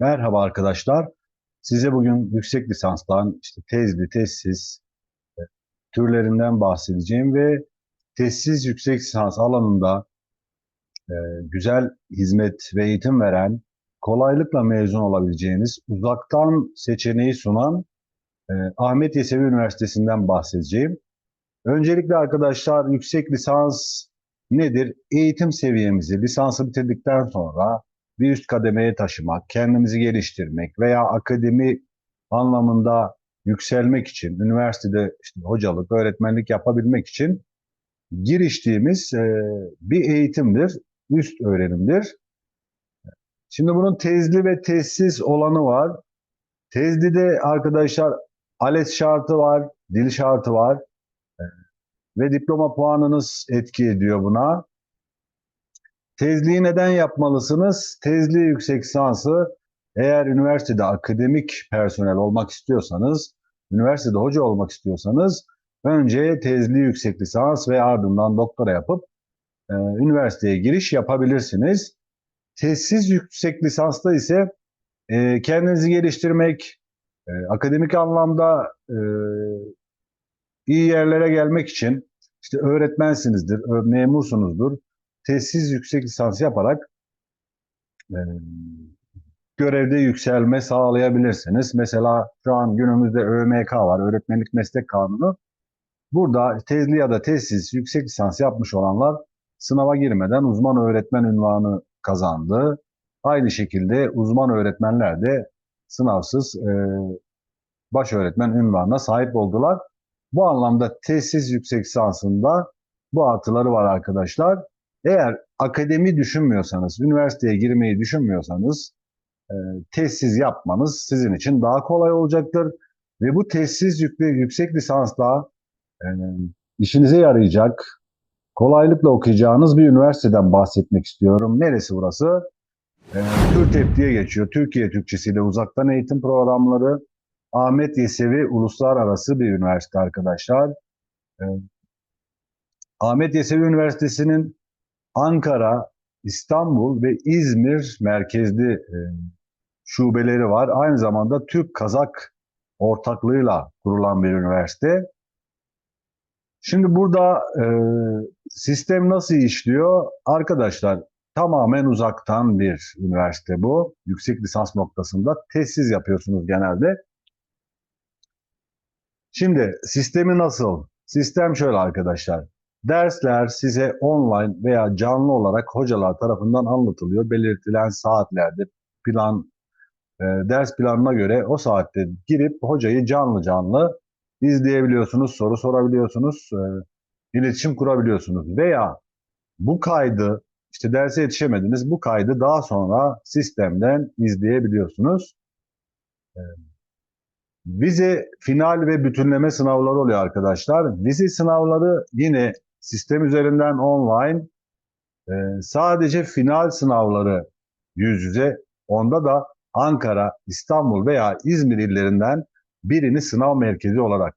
Merhaba arkadaşlar. Size bugün yüksek lisanstan işte tezli, tezsiz e, türlerinden bahsedeceğim ve tezsiz yüksek lisans alanında e, güzel hizmet ve eğitim veren, kolaylıkla mezun olabileceğiniz, uzaktan seçeneği sunan e, Ahmet Yesevi Üniversitesi'nden bahsedeceğim. Öncelikle arkadaşlar yüksek lisans nedir? Eğitim seviyemizi lisansı bitirdikten sonra bir üst kademeye taşımak, kendimizi geliştirmek veya akademi anlamında yükselmek için, üniversitede işte hocalık, öğretmenlik yapabilmek için giriştiğimiz e, bir eğitimdir, üst öğrenimdir. Şimdi bunun tezli ve tezsiz olanı var. Tezlide arkadaşlar ALES şartı var, dil şartı var e, ve diploma puanınız etki ediyor buna. Tezliği neden yapmalısınız? Tezli yüksek lisansı eğer üniversitede akademik personel olmak istiyorsanız, üniversitede hoca olmak istiyorsanız önce tezli yüksek lisans ve ardından doktora yapıp e, üniversiteye giriş yapabilirsiniz. Tezsiz yüksek lisansta ise e, kendinizi geliştirmek, e, akademik anlamda e, iyi yerlere gelmek için işte öğretmensinizdir, memursunuzdur, tezsiz yüksek lisans yaparak e, görevde yükselme sağlayabilirsiniz. Mesela şu an günümüzde ÖMK var, Öğretmenlik Meslek Kanunu. Burada tezli ya da tezsiz yüksek lisans yapmış olanlar sınava girmeden uzman öğretmen ünvanı kazandı. Aynı şekilde uzman öğretmenler de sınavsız e, baş öğretmen ünvanına sahip oldular. Bu anlamda tezsiz yüksek lisansında bu artıları var arkadaşlar. Eğer akademi düşünmüyorsanız, üniversiteye girmeyi düşünmüyorsanız e, tezsiz yapmanız sizin için daha kolay olacaktır. Ve bu tezsiz yüklü, yüksek lisansla e, işinize yarayacak, kolaylıkla okuyacağınız bir üniversiteden bahsetmek istiyorum. Neresi burası? E, TÜRTEP diye geçiyor. Türkiye Türkçesiyle uzaktan eğitim programları. Ahmet Yesevi Uluslararası bir üniversite arkadaşlar. E, Ahmet Yesevi Üniversitesi'nin Ankara, İstanbul ve İzmir merkezli e, şubeleri var. Aynı zamanda Türk-Kazak ortaklığıyla kurulan bir üniversite. Şimdi burada e, sistem nasıl işliyor? Arkadaşlar tamamen uzaktan bir üniversite bu. Yüksek lisans noktasında tesis yapıyorsunuz genelde. Şimdi sistemi nasıl? Sistem şöyle arkadaşlar. Dersler size online veya canlı olarak hocalar tarafından anlatılıyor. Belirtilen saatlerde plan e, ders planına göre o saatte girip hocayı canlı canlı izleyebiliyorsunuz, soru sorabiliyorsunuz, e, iletişim kurabiliyorsunuz. Veya bu kaydı işte derse yetişemediniz bu kaydı daha sonra sistemden izleyebiliyorsunuz. E, vize final ve bütünleme sınavları oluyor arkadaşlar. Vize sınavları yine sistem üzerinden online. E, sadece final sınavları yüz yüze. Onda da Ankara, İstanbul veya İzmir illerinden birini sınav merkezi olarak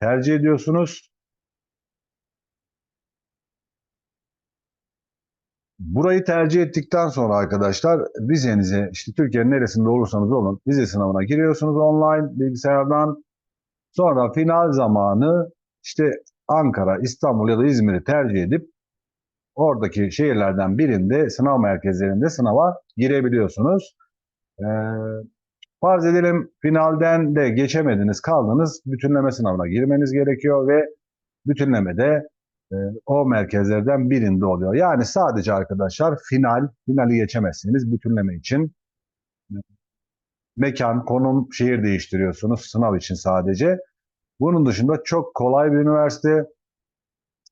tercih ediyorsunuz. Burayı tercih ettikten sonra arkadaşlar vizenize işte Türkiye'nin neresinde olursanız olun vize sınavına giriyorsunuz online bilgisayardan. Sonra final zamanı işte Ankara, İstanbul ya da İzmir'i tercih edip oradaki şehirlerden birinde sınav merkezlerinde sınava girebiliyorsunuz. Ee, farz edelim finalden de geçemediniz, kaldınız. Bütünleme sınavına girmeniz gerekiyor ve bütünlemede e, o merkezlerden birinde oluyor. Yani sadece arkadaşlar final, finali geçemezsiniz bütünleme için. Mekan, konum, şehir değiştiriyorsunuz sınav için sadece. Bunun dışında çok kolay bir üniversite.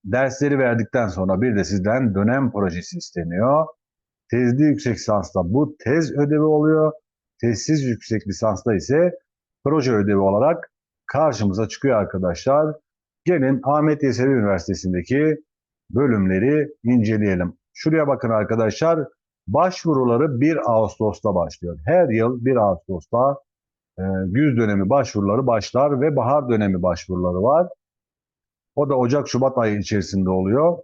Dersleri verdikten sonra bir de sizden dönem projesi isteniyor. Tezli yüksek lisansta bu tez ödevi oluyor. Tezsiz yüksek lisansta ise proje ödevi olarak karşımıza çıkıyor arkadaşlar. Gelin Ahmet Yesevi Üniversitesi'ndeki bölümleri inceleyelim. Şuraya bakın arkadaşlar. Başvuruları 1 Ağustos'ta başlıyor. Her yıl 1 Ağustos'ta güz dönemi başvuruları başlar ve bahar dönemi başvuruları var. O da Ocak-Şubat ayı içerisinde oluyor.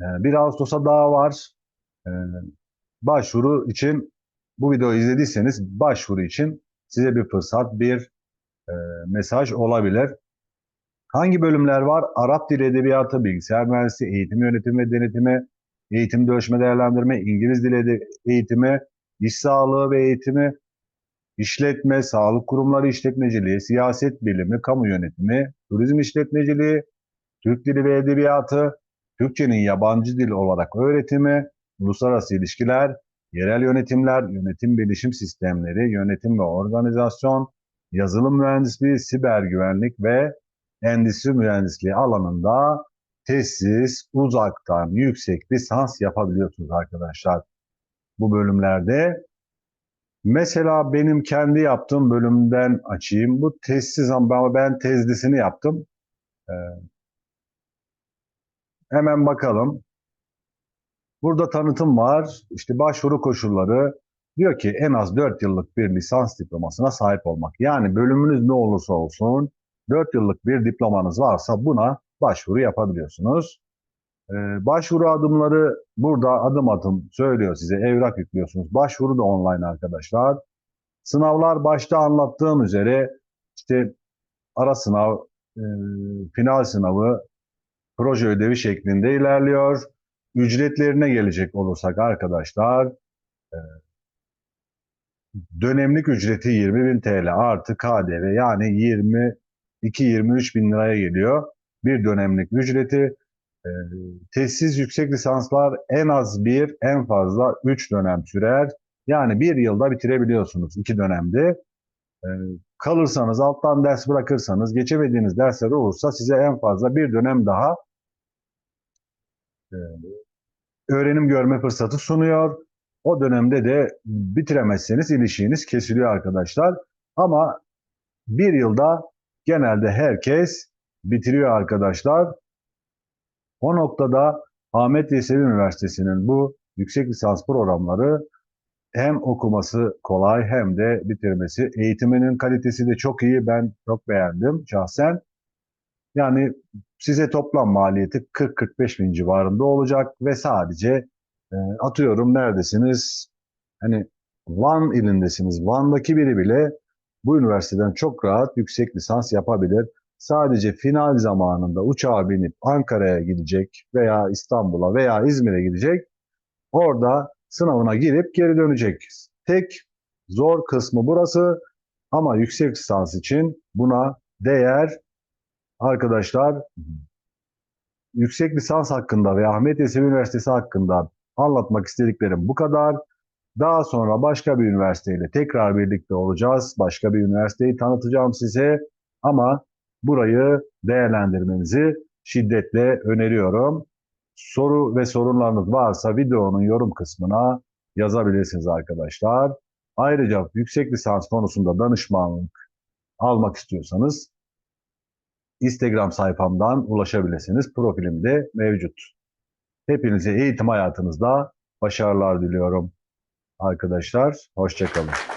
1 e, Ağustos'a daha var. E, başvuru için bu videoyu izlediyseniz başvuru için size bir fırsat, bir e, mesaj olabilir. Hangi bölümler var? Arap Dili Edebiyatı, Bilgisayar Mühendisliği, Eğitim Yönetimi ve Denetimi, Eğitim Ölçme Değerlendirme, İngiliz Dili Eğitimi, İş Sağlığı ve Eğitimi, İşletme, Sağlık Kurumları İşletmeciliği, Siyaset Bilimi, Kamu Yönetimi, Turizm İşletmeciliği, Türk Dili ve Edebiyatı, Türkçenin yabancı dil olarak öğretimi, uluslararası ilişkiler, yerel yönetimler, yönetim bilişim sistemleri, yönetim ve organizasyon, yazılım mühendisliği, siber güvenlik ve endüstri mühendisliği alanında tesis, uzaktan yüksek lisans yapabiliyorsunuz arkadaşlar. Bu bölümlerde mesela benim kendi yaptığım bölümden açayım. Bu tesis ama ben tezlisini yaptım. Ee, hemen bakalım. Burada tanıtım var. İşte başvuru koşulları diyor ki en az 4 yıllık bir lisans diplomasına sahip olmak. Yani bölümünüz ne olursa olsun 4 yıllık bir diplomanız varsa buna başvuru yapabiliyorsunuz. Ee, başvuru adımları burada adım adım söylüyor size. Evrak yüklüyorsunuz. Başvuru da online arkadaşlar. Sınavlar başta anlattığım üzere işte ara sınav, e, final sınavı, proje ödevi şeklinde ilerliyor. Ücretlerine gelecek olursak arkadaşlar e, dönemlik ücreti 20.000 TL artı KDV yani 22-23 bin liraya geliyor. Bir dönemlik ücreti e, tesis yüksek lisanslar en az bir en fazla 3 dönem sürer. Yani bir yılda bitirebiliyorsunuz iki dönemde. E, kalırsanız alttan ders bırakırsanız geçemediğiniz dersler olursa size en fazla bir dönem daha e, öğrenim görme fırsatı sunuyor. O dönemde de bitiremezseniz ilişiğiniz kesiliyor arkadaşlar. Ama bir yılda genelde herkes bitiriyor arkadaşlar. O noktada Ahmet Yesevi Üniversitesi'nin bu yüksek lisans programları hem okuması kolay hem de bitirmesi. Eğitiminin kalitesi de çok iyi. Ben çok beğendim şahsen. Yani size toplam maliyeti 40-45 bin civarında olacak ve sadece e, atıyorum neredesiniz? Hani Van ilindesiniz. Van'daki biri bile bu üniversiteden çok rahat yüksek lisans yapabilir. Sadece final zamanında uçağa binip Ankara'ya gidecek veya İstanbul'a veya İzmir'e gidecek. Orada sınavına girip geri dönecek. Tek zor kısmı burası ama yüksek lisans için buna değer arkadaşlar yüksek lisans hakkında ve Ahmet Yesevi Üniversitesi hakkında anlatmak istediklerim bu kadar. Daha sonra başka bir üniversiteyle tekrar birlikte olacağız. Başka bir üniversiteyi tanıtacağım size ama burayı değerlendirmenizi şiddetle öneriyorum. Soru ve sorunlarınız varsa videonun yorum kısmına yazabilirsiniz arkadaşlar. Ayrıca yüksek lisans konusunda danışmanlık almak istiyorsanız Instagram sayfamdan ulaşabilirsiniz. Profilimde mevcut. Hepinize eğitim hayatınızda başarılar diliyorum arkadaşlar. Hoşçakalın.